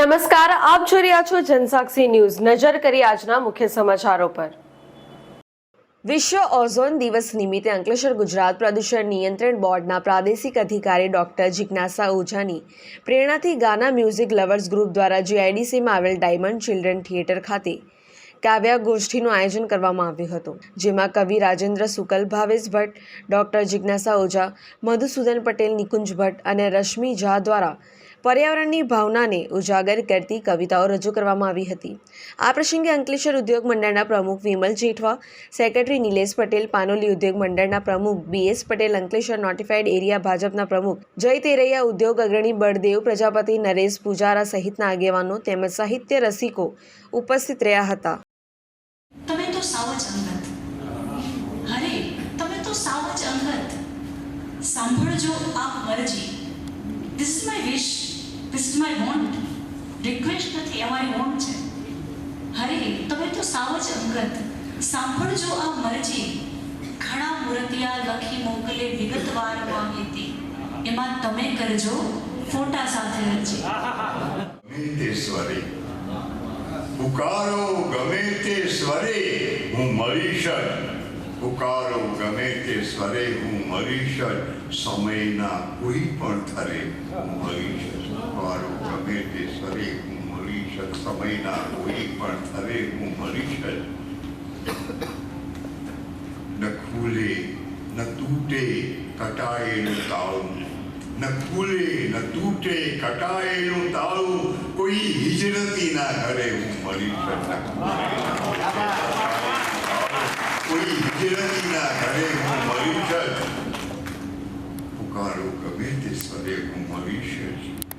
નમસ્કાર, આપ જોઈ રહ્યા છો જનસાક્ષી ન્યૂઝ. નજર કરી આજના મુખ્ય સમાચારો પર. વિશ્વ ઓઝોન દિવસ નિમિત્તે અંકલેશ્વર ગુજરાત પ્રદૂષણ નિયંત્રણ બોર્ડના પ્રાદેશિક અધિકારી ડોક્ટર જિજ્ઞાસા ઓઝાની પ્રેરણાથી ગાના મ્યુઝિક લવર્સ ગ્રુપ દ્વારા જીઆઈડીસીમાં આવેલ ડાયમંડ ચિલ્ડ્રન થિયેટર ખાતે કાવ્ય ગોષ્ઠીનું આયોજન કરવામાં આવ્યું હતું, જેમાં કવિ રાજેન્દ્ર સુકલ, ભાવેશ ભટ્ટ, ડોક્ટર જિજ્ઞાસા ઓઝા, મધુસૂદન પટેલ, નિકુંજ ભટ્ટ અને રશ્મિ ઝા દ્વારા પર્યાવરણની ભાવનાને ઉજાગર કરતી કવિતાઓ રજૂ કરવામાં આવી હતી. આ પ્રસંગે અંકલેશ્વર ઉદ્યોગ મંડળના પ્રમુખ વિમલ જેઠવા, સેક્રેટરી નિલેશ પટેલ, પાનોલી ઉદ્યોગ મંડળના પ્રમુખ BS Patel, Ankleshwar notified area ભાજપના પ્રમુખ જય તેરૈયા, ઉદ્યોગ અગ્રણી બળદેવ, પ્રજાપતિ નરેશ પૂજારા સહિતના આગેવાનો તેમજ સાહિત્ય રસિકો ઉપસ્થિત રહ્યા હતા. સાંભળજો આપ મરજી. This my wish this is my want request નથી, એ મારી વોન્ટ છે. હરે તમે તો સાવ જ અંગત. સાંભળજો આ મરજી. ઘણા મૂર્તિયા લખી મોકલે વિગતવાર માહિતી. એમાં તમે કરજો, ફોટા સાથે અરજી ગમે તે સ્વરે પુકારો ગમે તે સ્વરે હું મળી જ. પુકારો, ગમે તે સ્વરે હું મરીશ સમયના કોઈ પણ થરે હું મરીશ પુકારો, ગમે તે સ્વરે હું મરીશ સમયના કોઈ પણ થરે હું મરીશ ન ખુલે, ન તૂટે, કટાયેલું તાળું. ન ખુલે, ન તૂટે, કટાયેલું તાળું. કોઈ હિજરતીના ઘરે હું મરીશ મળી કોઈ હિજરતીના ઘરે હું મળી જ પુકારો ગમે તે સ્વરે હું મળીશ જ